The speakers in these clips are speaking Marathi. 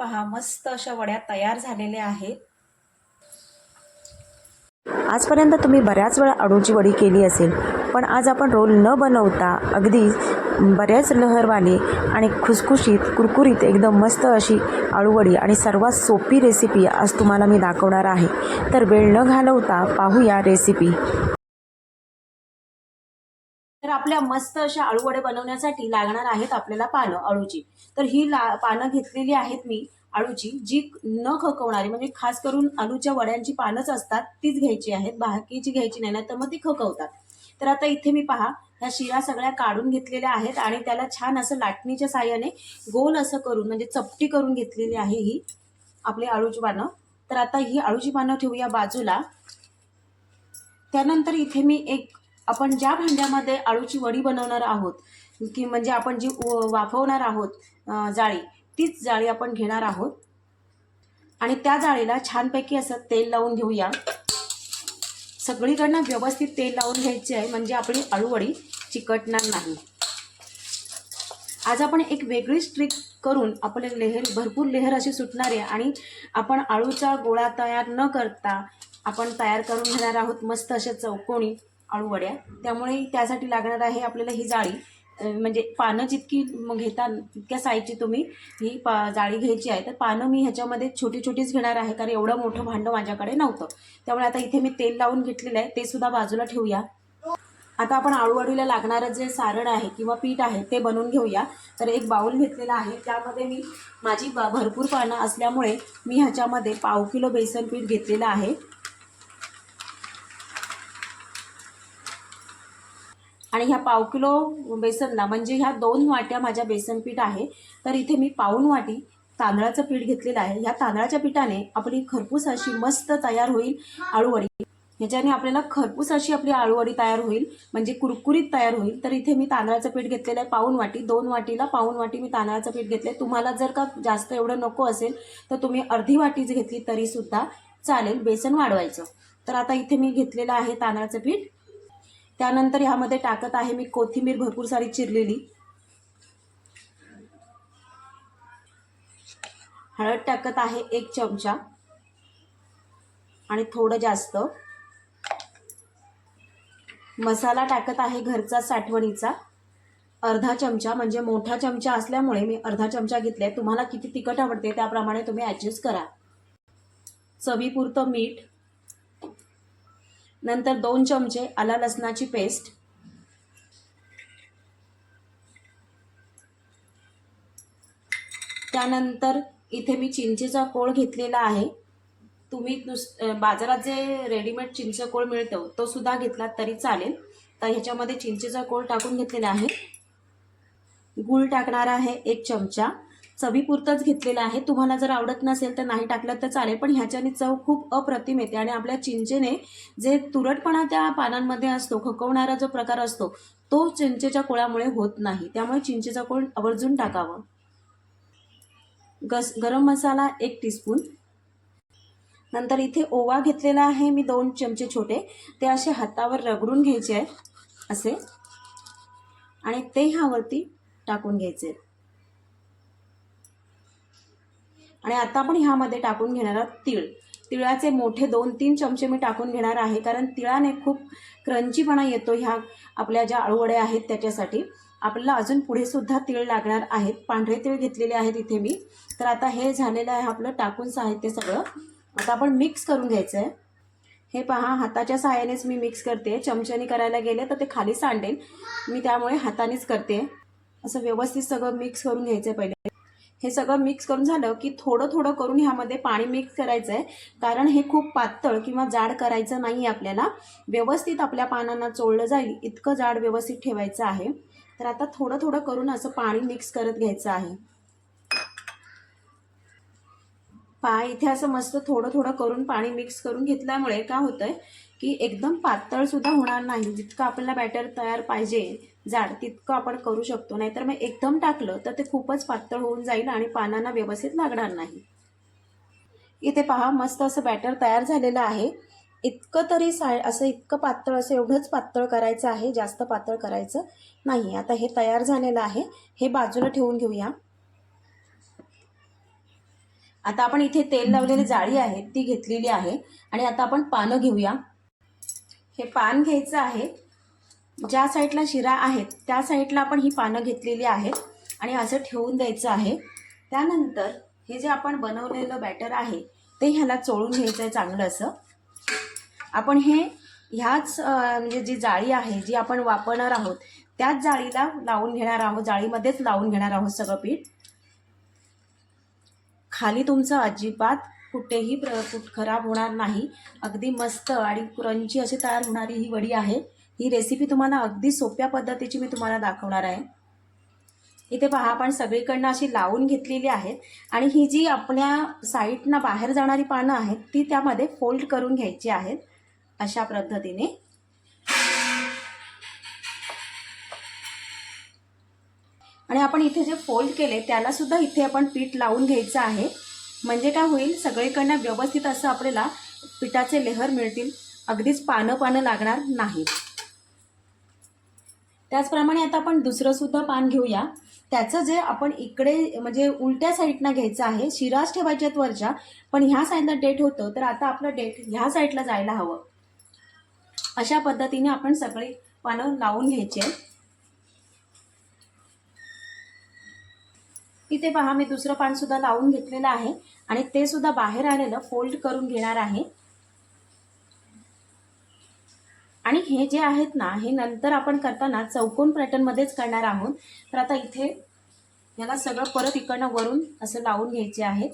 पहा मस्त अशा वड्या तयार झालेल्या आहेत. आजपर्यंत तुम्ही बऱ्याच वेळा अळूची वडी केली असेल पण आज आपण रोल न बनवता अगदी बऱ्याच लहरवाने आणि खुसखुशीत कुरकुरीत एकदम मस्त अशी अळूवडी आणि सर्वात सोपी रेसिपी आज तुम्हाला मी दाखवणार आहे. तर वेळ न घालवता पाहूया रेसिपी तर आपल्या मस्त अशा अळूवडे बनवण्यासाठी लागणार आहेत आपल्याला पानं अळूची. तर ही ला पानं घेतलेली आहेत मी अळूची जी न खकवणारी म्हणजे खास करून अळूच्या वड्यांची पानंच असतात तीच घ्यायची आहेत बाकीची घ्यायची नाही तर मग ती खकवतात. तर आता इथे मी पहा ह्या शिरा सगळ्या काढून घेतलेल्या आहेत आणि त्याला छान असं लाटणीच्या साह्याने गोल असं करून म्हणजे चपटी करून घेतलेली आहे ही आपली अळूची पानं. तर आता ही अळूची पानं ठेवूया बाजूला. त्यानंतर इथे मी एक आपण ज्या भांड्यामध्ये अळूची वडी बनवणार आहोत की म्हणजे आपण जी व- वाफवणार आहोत जाळी तीच जाळी आपण घेणार आहोत. आणि त्या जाळीला छानपैकी असं तेल लावून घेऊया. सगळीकडनं व्यवस्थित तेल लावून घ्यायचे आहे म्हणजे आपली अळूवडी चिकटणार नाही. आज आपण एक वेगळीच ट्रिक करून आपले लेहर भरपूर लेहर अशी सुटणार आहे आणि आपण अळूचा गोळा तयार न करता आपण तयार करून घेणार आहोत मस्त अशा चौकोणी. अळूवड्या त्यामुळे त्यासाठी लागणार आहे आपल्याला ही जाळी. म्हणजे पानं जितकी घेता तितक्या साईजची तुम्ही ही पा जाळी घ्यायची आहे. तर पानं मी ह्याच्यामध्ये छोटी छोटीच घेणार आहे कारण एवढं मोठं भांडं माझ्याकडे नव्हतं. त्यामुळे आता इथे मी तेल लावून घेतलेलं आहे. ते सुद्धा बाजूला ठेवूया. आता आपण आळूवडीला लागणारं जे सारण आहे किंवा पीठ आहे ते बनवून घेऊया. तर एक बाऊल घेतलेला आहे. त्यामध्ये मी माझी भरपूर पानं असल्यामुळे मी ह्याच्यामध्ये पाव किलो बेसन पीठ घेतलेलं आहे. आणि ह्या पाव किलो बेसनला म्हणजे ह्या दोन वाट्या माझ्या बेसन पीठ आहे तर इथे मी पाऊन वाटी तांदळाचं पीठ घेतलेलं आहे. ह्या तांदळाच्या पिठाने आपली खरपूस अशी मस्त तयार होईल आळूवडी. ह्याच्याने आपल्याला खरपूस अशी आपली आळूवडी तयार होईल म्हणजे कुरकुरीत तयार होईल. तर इथे मी तांदळाचं पीठ घेतलेलं आहे पाऊन वाटी दोन वाटीला पाऊन वाटी मी तांदळाचं पीठ घेतलं तुम्हाला जर का जास्त एवढं नको असेल तर तुम्ही अर्धी वाटीच घेतली तरीसुद्धा चालेल बेसन वाढवायचं. तर आता इथे मी घेतलेलं आहे तांदळाचं पीठ. त्यानंतर ह्यामध्ये टाकत आहे मी कोथिंबीर भरपूर सारी चिरलेली. हळद टाकत आहे एक चमचा. आणि थोडं जास्त. मसाला टाकत आहे घरचा साठवणीचा. अर्धा चमचा म्हणजे मोठा चमचा असल्यामुळे मी अर्धा चमचा घेतलाय. तुम्हाला किती तिखट आवडते त्याप्रमाणे तुम्ही ॲडजस्ट करा. चवीपुरतं मीठ नंतर दोन चमचे आला लसणाची पेस्ट. त्यानंतर इथे मी चिंचेचा कोळ घेतलेला आहे. तुम्ही नुस बाजारात जे रेडीमेड चिंच कोळ मिळतो तो सुद्धा घेतला तरी चालेल. तर ह्याच्यामध्ये चिंचेचा कोळ टाकून घेतलेला आहे. गूळ टाकणार आहे एक चमचा. चवीपुरतंच घेतलेलं आहे. तुम्हाला जर आवडत नसेल तर नाही टाकलं तर चालेल पण ह्याच्याने चव खूप अप्रतिम येते आणि आपल्या चिंचेने जे तुरटपणा त्या पानांमध्ये असतो खकवणारा जो प्रकार असतो तो चिंचेच्या कोळामुळे होत नाही. त्यामुळे चिंचेचा कोळ आवर्जून टाकावं. गस गरम मसाला एक टीस्पून. नंतर इथे ओवा घेतलेला आहे मी दोन चमचे छोटे. ते असे हातावर रगडून घ्यायचे आहे असे. आणि ते ह्यावरती टाकून घ्यायचे आणि आता आपण ह्यामध्ये टाकून घेणार आहोत तीळ. तिळाचे मोठे दोन तीन चमचे मी टाकून घेणार आहे कारण तिळाने खूप क्रंचीपणा येतो ह्या आपल्या ज्या आळूवड्या आहेत त्याच्यासाठी. आपल्याला अजून पुढे सुद्धा तीळ लागणार आहेत. पांढरे तीळ घेतलेले आहेत इथे मी. तर आता हे झालेलं आहे आपलं टाकून साहित्य सगळं. आता आपण मिक्स करून घ्यायचं आहे हे पहा हाताच्या सहाय्यानेच मी मिक्स करते. चमच्याने करायला गेले तर ते खाली सांडेल मी त्यामुळे हातानेच करते. असं व्यवस्थित सगळं मिक्स करून घ्यायचं आहे पहिले. हे सगळं मिक्स करून झालं की थोडं थोडं करून ह्यामध्ये पाणी मिक्स करायचं आहे कारण हे खूप पातळ किंवा जाड करायचं नाही आहे आपल्याला. व्यवस्थित आपल्या पानांना चोळलं जाईल इतकं जाड व्यवस्थित ठेवायचं आहे. तर आता थोडं थोडं करून असं पाणी मिक्स करत घ्यायचं आहे. पा इथे असं मस्त थोडं थोडं करून पाणी मिक्स करून घेतल्यामुळे काय होतं की एकदम पातळसुद्धा होणार नाही. जितकं आपल्याला बॅटर तयार पाहिजे जाड तितकं आपण करू शकतो. नाहीतर मग एकदम टाकलं तर ते खूपच पातळ होऊन जाईल आणि पानांना व्यवस्थित लागणार नाही. इथे पहा मस्त असं बॅटर तयार झालेलं आहे. इतकं तरी सा असं इतकं पातळ असं एवढंच पातळ करायचं आहे. जास्त पातळ करायचं नाही आता हे तयार झालेलं आहे. हे बाजूला ठेवून घेऊया. आता आपण इथे तेल लावलेली जाळी आहे ती घेतलेली आहे. आणि आता आपण पानं घेऊया. हे पान घ्यायचं आहे. ज्या साईडला शिरा आहेत त्या साईडला आपण ही पानं घेतलेली आहेत आणि असं ठेवून द्यायचं आहे. त्यानंतर हे जे आपण बनवलेलं बॅटर आहे ते ह्याला चोळून घ्यायचं आहे चांगलं असं. आपण हे ह्याच म्हणजे जी जाळी आहे जी आपण वापरणार आहोत त्याच जाळीला लावून घेणार आहोत जाळीमध्येच लावून घेणार आहोत सगळं पीठ. खाली तुमचं अजिबात कुठेही प्र कुठ खराब होणार नाही. अगदी मस्त आणि क्रंची अशी तयार होणारी ही वडी आहे. ही रेसिपी तुम्हाला अगदी सोप्या पद्धतीची मी तुम्हाला दाखवणार आहे. इथे पहा आपण सगळीकडनं अशी लावून घेतलेली आहेत आणि ही जी आपल्या साईडनं बाहेर जाणारी पानं आहेत ती त्यामध्ये फोल्ड करून घ्यायची आहेत. अशा पद्धतीने. आणि आपण इथे जे फोल्ड केले त्याला सुद्धा इथे आपण पीठ लावून घ्यायचं आहे. म्हणजे काय होईल सगळीकडनं व्यवस्थित असं आपल्याला पिठाचे लेहर मिळतील. अगदीच पानं पानं लागणार नाहीत. त्याचप्रमाणे आता आपण दुसरं सुद्धा पान घेऊया. त्याचं जे आपण इकडे म्हणजे उलट्या साईडनं घ्यायचं आहे शिराच ठेवायच्यात वरच्या पण ह्या साईडला डेट होतं तर आता आपलं डेट ह्या साईडला जायला हवं. अशा पद्धतीने आपण सगळी पानं लावून घ्यायची आहेत. इथे पहा मी दुसरं पान सुद्धा लावून घेतलेलं आहे आणि ते सुद्धा बाहेर आलेलं फोल्ड करून घेणार आहे. आणि हे जे आहेत ना हे नंतर आपण करताना चौकोन पॅटर्नमध्येच करणार आहोत. तर आता इथे याला सगळं परत इकडनं वरून असं लावून घ्यायचे आहेत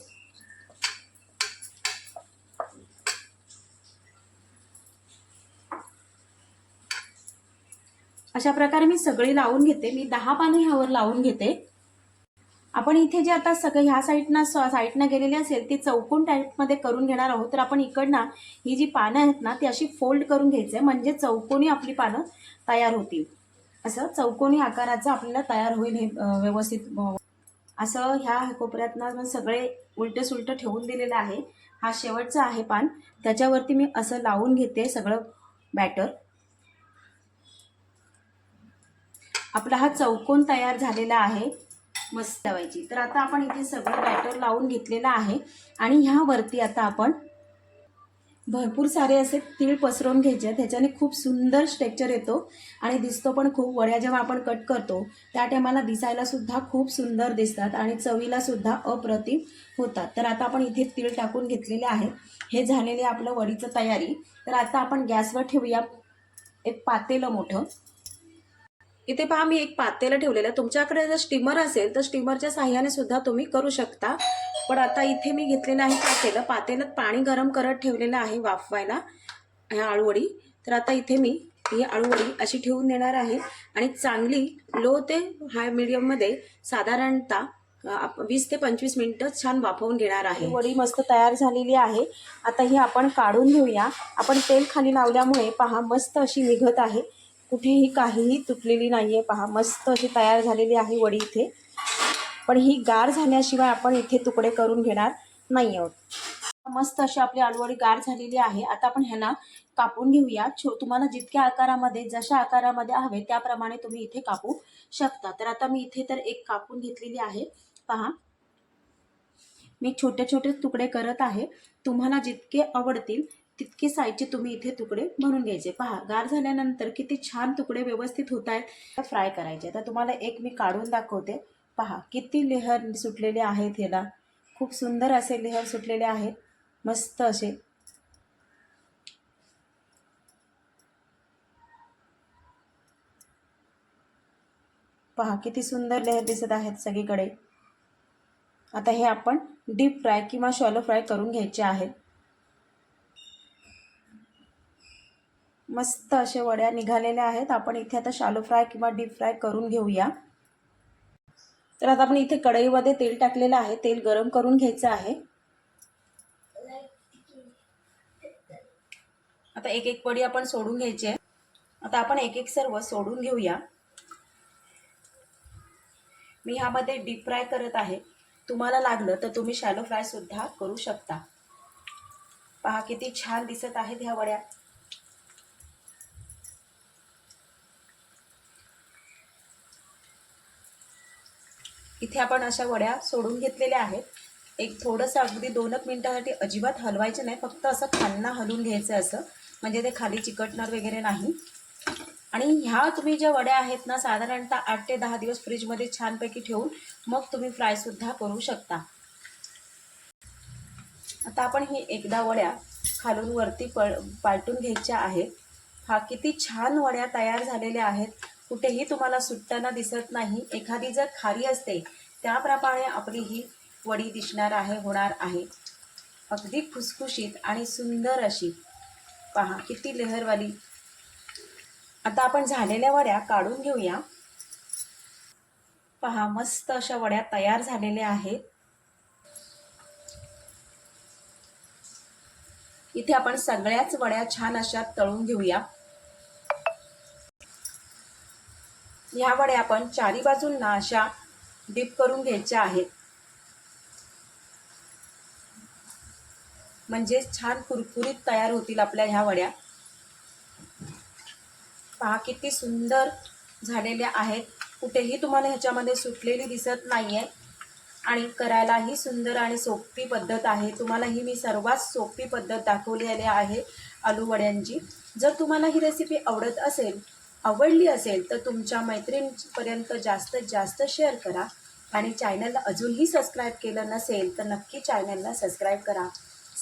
अशा प्रकारे मी सगळी लावून घेते. मी दहा पानं ह्यावर लावून घेते. आपण इथे जे आता सगळं ह्या साईडनं साईडनं गेलेली असेल ती चौकोन टाईपमध्ये करून घेणार आहोत. तर आपण इकडनं ही जी पानं आहेत ना ती अशी फोल्ड करून घ्यायचं आहे म्हणजे चौकोनी आपली पानं तयार होतील. असं चौकोनी आकाराचं आपल्याला तयार होईल हे व्यवस्थित असं ह्या कोपऱ्यातनं सगळे उलटं सुलटं ठेवून दिलेलं आहे. हा शेवटचा आहे पान. त्याच्यावरती मी असं लावून घेते सगळं बॅटर. आपला हा चौकोन तयार झालेला आहे. मस्त लावायची. तर आता आपण इथे सगळं बॅटर लावून घेतलेलं आहे. आणि ह्यावरती आता आपण भरपूर सारे असे तीळ पसरवून घ्यायचे आहेत. ह्याच्याने खूप सुंदर स्ट्रेक्चर येतो आणि दिसतो पण खूप वड्या जेव्हा आपण कट करतो त्या टायमाला दिसायला सुद्धा खूप सुंदर दिसतात आणि चवीला सुद्धा अप्रतिम होतात. तर आता आपण इथे तीळ टाकून घेतलेले आहे. हे झालेले आपलं वडीचं तयारी. तर आता आपण गॅसवर ठेवूया. एक पातेलं मोठं. इथे पहा मी एक पातेला ठेवलेलं आहे. तुमच्याकडे जर स्टीमर असेल तर स्टीमरच्या साह्याने सुद्धा तुम्ही करू शकता. पण आता इथे मी घेतलेलं आहे पातेलं. पातेल्यात पाणी गरम करत ठेवलेलं आहे वाफवायला ह्या आळूवडी. तर आता इथे मी ही आळूवडी अशी ठेवून देणार आहे. आणि चांगली लो ते हाय मिडियममध्ये साधारणतः वीस ते पंचवीस मिनटं छान वाफवून घेणार आहे. वडी मस्त तयार झालेली आहे. आता ही आपण काढून घेऊया. आपण तेल खाली लावल्यामुळे पहा मस्त अशी निघत आहे. कुठेही काहीही तुटलेली नाही आहे पहा मस्त अशी तयार झालेली आहे वडी इथे. पण ही गार झाल्याशिवाय आपण इथे तुकडे करून घेणार नाही आहोत मस्त अशी आपली आलूवडी गार झालेली आहे. आता आपण ह्यांना कापून घेऊया. छो तुम्हाला जितक्या आकारामध्ये जशा आकारामध्ये हवे त्याप्रमाणे तुम्ही इथे कापू शकता. तर आता मी इथे तर एक कापून घेतलेली आहे. पहा. मी छोटे छोटे तुकडे करत आहे. तुम्हाला जितके आवडतील तितके साईजचे तुम्ही इथे तुकडे बनवून घ्यायचे. पहा गार झाल्यानंतर किती छान तुकडे व्यवस्थित होत आहेत. फ्राय करायचे. तर तुम्हाला एक मी काढून दाखवते. पहा किती लेहर सुटलेले आहेत ह्याला. खूप सुंदर असे लेहर सुटलेले आहेत. मस्त असे. पहा किती सुंदर लेहर दिसत आहेत सगळीकडे. आता हे आपण डीप फ्राय किंवा शॉलो फ्राय करून घ्यायचे आहेत. मस्त असे वड्या निघालेल्या आहेत. आपण इथे आता शालो फ्राय किंवा डीप फ्राय करून घेऊया. तर आता आपण इथे कढईमध्ये तेल टाकलेलं आहे. तेल गरम करून घ्यायचं आहे. आता एक एक वडी आपण सोडून घ्यायची आहे. आता आपण एक एक सर्व सोडून घेऊया. मी ह्यामध्ये डीप फ्राय करत आहे. तुम्हाला लागलं तर तुम्ही शॅलो फ्राय सुद्धा करू शकता. पहा किती छान दिसत आहेत ह्या वड्या. इथे आपण अशा वड्या सोडून घेतलेल्या आहेत. एक थोडंसं अगदी दोन एक मिनटासाठी अजिबात हलवायचं नाही फक्त असं खालना हलवून घ्यायचं असं. म्हणजे ते खाली चिकटणार वगैरे नाही. आणि ह्या तुम्ही ज्या वड्या आहेत ना साधारणतः आठ ते दहा दिवस फ्रीजमध्ये छानपैकी ठेवून मग तुम्ही फ्रायसुद्धा करू शकता. आता आपण ही एकदा वड्या खालून वरती पळ पालटून घ्यायच्या आहेत. हा किती छान वड्या तयार झालेल्या आहेत. कुठेही तुम्हाला सुटताना दिसत नाही. एखादी जर खारी असते त्याप्रमाणे आपली ही वडी दिसणार आहे होणार आहे. अगदी खुसखुशीत आणि सुंदर अशी. पहा किती लेहरवाली. आता आपण झालेल्या वड्या काढून घेऊया. पहा मस्त अशा वड्या तयार झालेल्या आहेत. इथे आपण सगळ्याच वड्या छान अशा तळून घेऊया. ह्या वड्या आपण चारी बाजूंना अशा डीप करून घ्यायच्या आहेत. म्हणजे छान कुरकुरीत तयार होतील आपल्या ह्या वड्या. पहा किती सुंदर झालेल्या आहेत. कुठेही तुम्हाला ह्याच्यामध्ये सुटलेली दिसत नाही आहे आणि करायलाही सुंदर आणि सोपी पद्धत आहे. तुम्हाला ही मी सर्वात सोपी पद्धत दाखवलेली आहे आलू वड्यांची. जर तुम्हाला ही रेसिपी आवडत असेल आवडली असेल तर तुमच्या मैत्रिणीपर्यंत जास्तीत जास्त शेअर करा. आणि चॅनलला अजूनही सबस्क्राईब केलं नसेल तर नक्की चॅनलला सबस्क्राईब करा.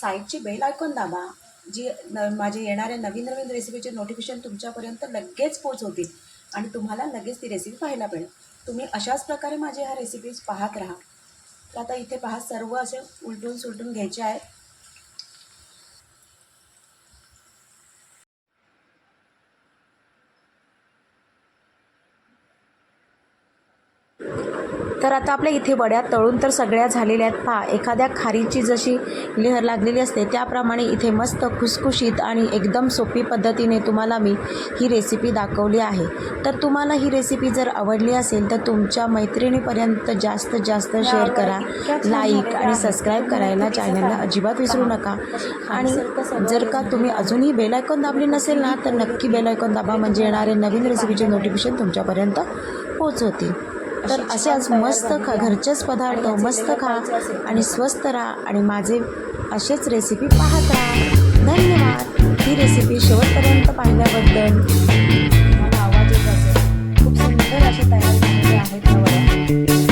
साईडची बेल आयकॉन दाबा. जी न माझे येणाऱ्या नवीन नवीन रेसिपीचे नोटिफिकेशन तुमच्यापर्यंत लगेच पोचवतील आणि तुम्हाला लगेच ती रेसिपी पाहायला मिळेल. तुम्ही अशाच प्रकारे माझे ह्या रेसिपीज पाहत राहा. तर आता इथे पहा सर्व असे उलटून सुलटून घ्यायचे आहेत. तर आता आपल्या इथे वड्या तळून तर सगळ्या झालेल्या आहेत. पहा एखाद्या खारीची जशी लेहर लागलेली असते त्याप्रमाणे इथे मस्त खुसखुशीत आणि एकदम सोपी पद्धतीने तुम्हाला मी ही रेसिपी दाखवली आहे. तर तुम्हाला ही रेसिपी जर आवडली असेल तर तुमच्या मैत्रिणीपर्यंत जास्तीत जास्त शेअर करा. लाईक आणि सबस्क्राईब करायला चॅनलला अजिबात विसरू नका. आणि जर का तुम्ही अजूनही बेल आयकॉन दाबली नसेल ना तर नक्की बेल आयकॉन दाबा. म्हणजे येणारे नवीन रेसिपीचे नोटिफिकेशन तुमच्यापर्यंत पोहोचवतील. तर असेच मस्त खा घरचेच पदार्थ मस्त खा आणि स्वस्त राहा आणि माझे असेच रेसिपी पाहत राहा. धन्यवाद. ही रेसिपी शेवटपर्यंत पाहिल्याबद्दल. मला आवाज येत असेल. खूप सुंदर असे तयार झालेले आहेत